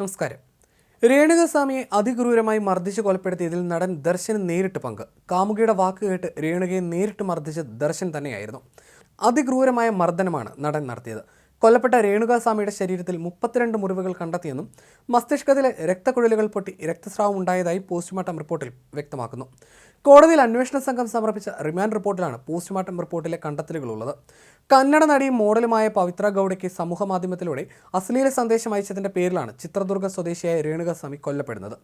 നമസ്കാരം. രേണുകസ്വാമിയെ അതിക്രൂരമായി മർദ്ദിച്ച് കൊലപ്പെടുത്തിയതിൽ നടൻ ദർശന് നേരിട്ട് പങ്ക്. കാമുകിയുടെ വാക്ക് കേട്ട് രേണുകയെ നേരിട്ട് മർദ്ദിച്ച ദർശൻ തന്നെയായിരുന്നു. അതിക്രൂരമായ മർദ്ദനമാണ് നടൻ നടത്തിയത്. കൊല്ലപ്പെട്ട രേണുകാസ്വാമിയുടെ ശരീരത്തിൽ മുപ്പത്തിരണ്ട് മുറിവുകൾ കണ്ടെത്തിയെന്നും മസ്തിഷ്കത്തിലെ രക്തക്കുഴലുകൾ പൊട്ടി രക്തസ്രാവം ഉണ്ടായതായി പോസ്റ്റ്മോർട്ടം റിപ്പോർട്ടിൽ വ്യക്തമാക്കുന്നു. കോടതിയിൽ അന്വേഷണ സംഘം സമർപ്പിച്ച റിമാൻഡ് റിപ്പോർട്ടിലാണ് പോസ്റ്റ്മോർട്ടം റിപ്പോർട്ടിലെ കണ്ടെത്തലുകളുള്ളത്. കന്നഡ നടിയും മോഡലുമായ പവിത്ര ഗൗഡയ്ക്ക് സമൂഹ മാധ്യമത്തിലൂടെ അശ്ലീല സന്ദേശം അയച്ചതിന്റെ പേരിലാണ് ചിത്രദുർഗ സ്വദേശിയായ രേണുകസ്വാമി കൊല്ലപ്പെടുന്നത്.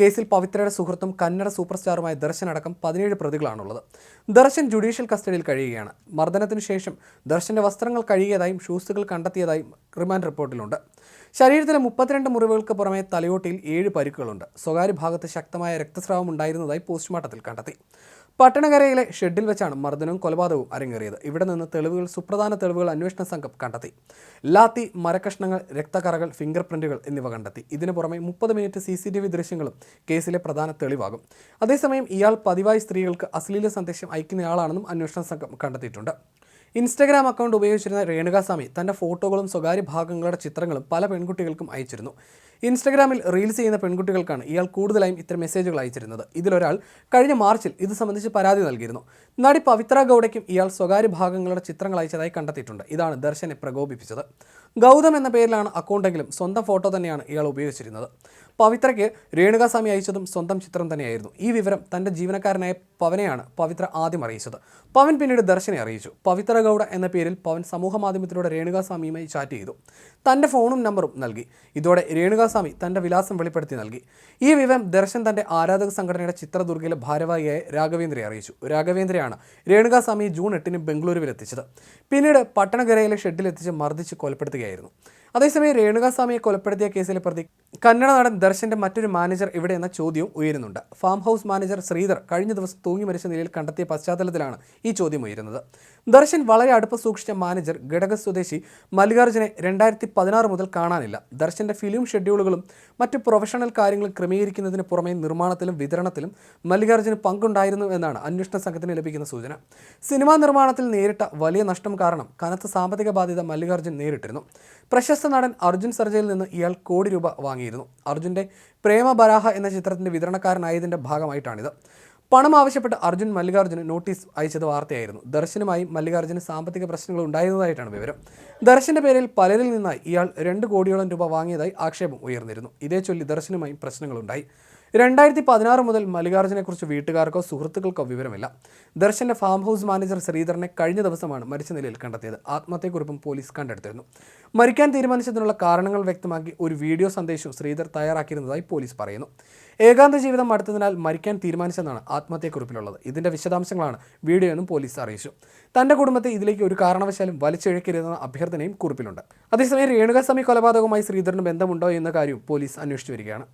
കേസിൽ പവിത്രയുടെ സുഹൃത്തും കന്നഡ സൂപ്പർ സ്റ്റാറുമായ ദർശൻ അടക്കം പതിനേഴ് പ്രതികളാണുള്ളത്. ദർശൻ ജുഡീഷ്യൽ കസ്റ്റഡിയിൽ കഴിയുകയാണ്. മർദ്ദനത്തിനു ശേഷം ദർശന്റെ വസ്ത്രങ്ങൾ കഴുകിയതായും ഷൂസുകൾ കണ്ടെത്തിയതായും റിമാൻഡ് റിപ്പോർട്ടിലുണ്ട്. ശരീരത്തിലെ മുപ്പത്തിരണ്ട് മുറിവുകൾക്ക് പുറമെ തലയോട്ടിൽ ഏഴ് പരുക്കുകളുണ്ട്. സ്വകാര്യ ഭാഗത്ത് ശക്തമായ രക്തസ്രാവം ഉണ്ടായിരുന്നതായി പോസ്റ്റ്മോർട്ടത്തിൽ കണ്ടെത്തി. പട്ടണകരയിലെ ഷെഡിൽ വെച്ചാണ് മർദ്ദനവും കൊലപാതകവും അരങ്ങേറിയത്. ഇവിടെ നിന്ന് തെളിവുകൾ സുപ്രധാന തെളിവുകൾ അന്വേഷണ സംഘം കണ്ടെത്തി. ലാത്തി മരക്കഷ്ണങ്ങൾ രക്തകറകൾ ഫിംഗർ പ്രിന്റുകൾ എന്നിവ കണ്ടെത്തി. ഇതിനു പുറമെ മുപ്പത് minute C C T V ദൃശ്യങ്ങളും കേസിലെ പ്രധാന തെളിവാകും. അതേസമയം ഇയാൾ പതിവായി സ്ത്രീകൾക്ക് അശ്ലീല സന്ദേശം അയക്കുന്നയാളാണെന്നും അന്വേഷണ സംഘം കണ്ടെത്തിയിട്ടുണ്ട്. ഇൻസ്റ്റഗ്രാം അക്കൗണ്ട് ഉപയോഗിച്ചിരുന്ന രേണുകാസ്വാമി തന്റെ ഫോട്ടോകളും സ്വകാര്യ ഭാഗങ്ങളുടെ ചിത്രങ്ങളും പല പെൺകുട്ടികൾക്കും അയച്ചിരുന്നു. ഇൻസ്റ്റഗ്രാമിൽ റീൽസ് ചെയ്യുന്ന പെൺകുട്ടികൾക്കാണ് ഇയാൾ കൂടുതലായും ഇത്തരം മെസ്സേജുകൾ അയച്ചിരുന്നത്. ഇതിലൊരാൾ കഴിഞ്ഞ മാർച്ചിൽ ഇത് സംബന്ധിച്ച് പരാതി നൽകിയിരുന്നു. നടി പവിത്ര ഗൗഡയ്ക്കും ഇയാൾ സ്വകാര്യ ഭാഗങ്ങളുടെ ചിത്രങ്ങൾ അയച്ചതായി കണ്ടെത്തിയിട്ടുണ്ട്. ഇതാണ് ദർശനെ പ്രകോപിപ്പിച്ചത്. ഗൗതം എന്ന പേരിലാണ് അക്കൗണ്ടെങ്കിലും സ്വന്തം ഫോട്ടോ തന്നെയാണ് ഇയാൾ ഉപയോഗിച്ചിരുന്നത്. പവിത്രയ്ക്ക് രേണുകാസ്വാമി അയച്ചതും സ്വന്തം ചിത്രം തന്നെയായിരുന്നു. ഈ വിവരം തന്റെ ജീവനക്കാരനായ പവനെയാണ് പവിത്ര ആദ്യം അറിയിച്ചത്. പവൻ പിന്നീട് ദർശനെ അറിയിച്ചു. പവിത്ര ഗൗഡ എന്ന പേരിൽ പവൻ സമൂഹ മാധ്യമത്തിലൂടെ രേണുകാസ്വാമിയുമായി ചാറ്റ് ചെയ്തു. തന്റെ ഫോണും നമ്പറും നൽകി. ഇതോടെ രേണുകാസ്വാമി തന്റെ വിലാസം വെളിപ്പെടുത്തി നൽകി. ഈ വിവരം ദർശൻ തന്റെ ആരാധക സംഘടനയുടെ ചിത്രദുർഗയിലെ ഭാരവാഹിയായ രാഘവേന്ദ്രയെ അറിയിച്ചു. രാഘവേന്ദ്രയാണ് രേണുകാസ്വാമി ജൂൺ എട്ടിന് ബംഗളൂരുവിൽ എത്തിച്ചത് പിന്നീട് പട്ടണകരയിലെ ഷെഡിലെത്തിച്ച് മർദ്ദിച്ച് കൊലപ്പെടുത്തുകയായിരുന്നു. അതേസമയം രേണുകാസ്വാമിയെ കൊലപ്പെടുത്തിയ കേസിലെ പ്രതി കന്നഡ നടൻ ദർശന്റെ മറ്റൊരു മാനേജർ ഇവിടെ എന്ന ചോദ്യവും ഉയരുന്നുണ്ട്. ഫാം ഹൗസ് മാനേജർ ശ്രീധർ കഴിഞ്ഞ ദിവസം തൂങ്ങി മരിച്ച നിലയിൽ കണ്ടെത്തിയ പശ്ചാത്തലത്തിലാണ് ഈ ചോദ്യം ഉയരുന്നത്. ദർശൻ വളരെ അടുപ്പ് സൂക്ഷിച്ച മാനേജർ ഘടക സ്വദേശി മല്ലികാർജുനെ രണ്ടായിരത്തി പതിനാറ് മുതൽ കാണാനില്ല. ദർശന്റെ ഫിലിം ഷെഡ്യൂളുകളും മറ്റ് പ്രൊഫഷണൽ കാര്യങ്ങളും ക്രമീകരിക്കുന്നതിന് പുറമെ നിർമ്മാണത്തിലും വിതരണത്തിലും മല്ലികാർജുന് പങ്കുണ്ടായിരുന്നു എന്നാണ് അന്വേഷണ സംഘത്തിന് ലഭിക്കുന്ന സൂചന. സിനിമാ നിർമ്മാണത്തിൽ നേരിട്ട വലിയ നഷ്ടം കാരണം കനത്ത സാമ്പത്തിക ബാധ്യത മല്ലികാർജുൻ നേരിട്ടിരുന്നു. പ്രശസ്ത നടൻ അർജുൻ സർജയിൽ നിന്ന് ഇയാൾ കോടി രൂപ വാങ്ങിയിരുന്നു. അർജുന്റെ പ്രേമബരാഹ എന്ന ചിത്രത്തിന്റെ വിതരണക്കാരനായതിന്റെ ഭാഗമായിട്ടാണിത്. പണം ആവശ്യപ്പെട്ട് അർജുൻ മല്ലികാർജുന് നോട്ടീസ് അയച്ചത് വാർത്തയായിരുന്നു. ദർശനുമായി മല്ലികാർജുന് സാമ്പത്തിക പ്രശ്നങ്ങൾ ഉണ്ടായിരുന്നതായിട്ടാണ് വിവരം. ദർശന്റെ പേരിൽ പലരിൽ നിന്നായി ഇയാൾ രണ്ട് കോടിയോളം രൂപ വാങ്ങിയതായി ആക്ഷേപം ഉയർന്നിരുന്നു. ഇതേ ചൊല്ലി ദർശനുമായി പ്രശ്നങ്ങളുണ്ടായി. രണ്ടായിരത്തി പതിനാറ് മുതൽ മല്ലികാർജുനെക്കുറിച്ച് വീട്ടുകാർക്കോ സുഹൃത്തുക്കൾക്കോ വിവരമില്ല. ദർശന്റെ ഫാം ഹൗസ് മാനേജർ ശ്രീധരനെ കഴിഞ്ഞ ദിവസമാണ് മരിച്ച നിലയിൽ കണ്ടെത്തിയത്. ആത്മഹത്യക്കുറിപ്പും പോലീസ് കണ്ടെടുത്തിരുന്നു. മരിക്കാൻ തീരുമാനിച്ചതിനുള്ള കാരണങ്ങൾ വ്യക്തമാക്കി ഒരു വീഡിയോ സന്ദേശം ശ്രീധർ തയ്യാറാക്കിയിരുന്നതായി പോലീസ് പറയുന്നു. ഏകാന്ത ജീവിതം അടുത്തതിനാൽ മരിക്കാൻ തീരുമാനിച്ചെന്നാണ് ആത്മഹത്യക്കുറിപ്പിലുള്ളത് ഇതിന്റെ വിശദാംശങ്ങളാണ് വീഡിയോ എന്നും പോലീസ് അറിയിച്ചു. തന്റെ കുടുംബത്തെ ഇതിലേക്ക് ഒരു കാരണവശാലും വലിച്ചിഴക്കരുതെന്ന അഭ്യർത്ഥനയും കുറിപ്പിലുണ്ട്. അതേസമയം രേണുകാസ്വാമി കൊലപാതകവുമായി ശ്രീധരന് ബന്ധമുണ്ടോ എന്ന കാര്യവും പോലീസ് അന്വേഷിച്ചു വരികയാണ്.